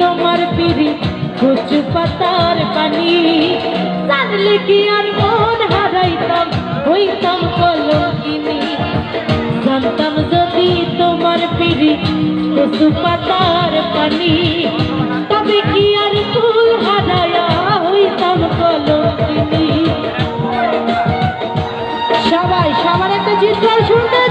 তোমার পিড়ি, কচু পাতার পানি। জানলে কি আর মন হারাইতাম? হইতাম জানতাম যদি তোমার পিড়ি, কচু পাতার পানি। তবে কি আর ফুল হারায়া হইতাম কলঙ্কিনি। সবাই, সবার একটা চিৎকার শুনতে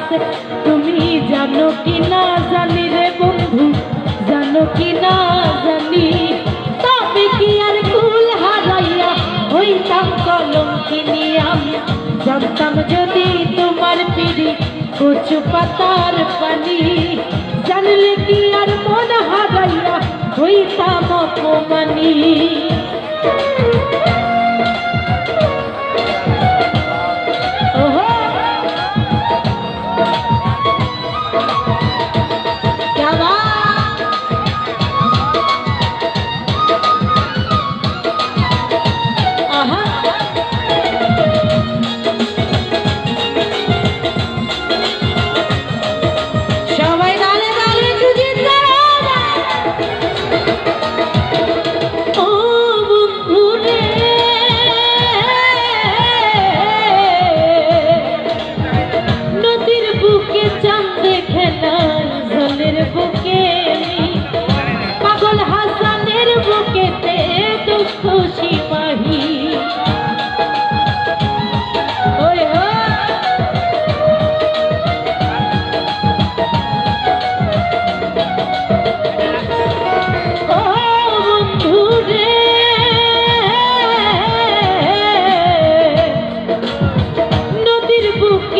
বাসে তুমি জানো কি না জানি রে বন্ধু, জানো কি না জানি। তবে কি আর কুল হারাইয়া হইতাম কলঙ্কিনী আমি? জানতাম যদি তোমার পিড়ি কচু পাতার পানি, জানলে কি আর মন হারাইয়া হইতাম অপমানী?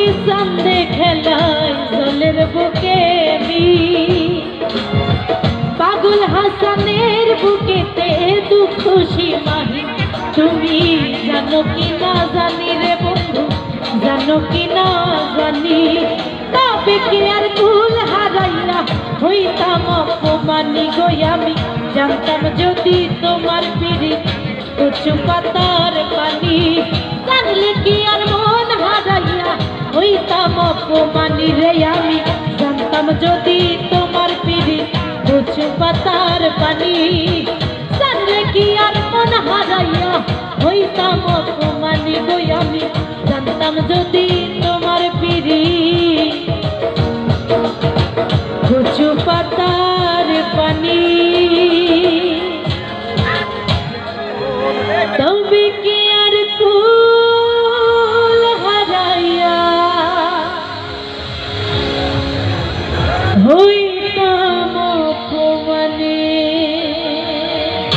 বুকে সামনে খেলায় জলের বুকে পাগল হাসানের বুকেতে দুঃখ সীমাহীন তুমি জানো কি না জানি রে বন্ধু, জানো কি না জানি। তবে কি আর ভুল হারাইয়া হইতাম অপমানি গই আমি। জানতাম যদি তোমার পিড়ি কচু পাতার পানি, জানলে কি আর মন হারাইয়া হইতাম অপমানি রে আমি। জানতাম যদি তোমার পিড়ি কচু পাতার পানি। কি আর মন হারাইয়া হইতাম অপমানি গই আমি। জানতাম যদি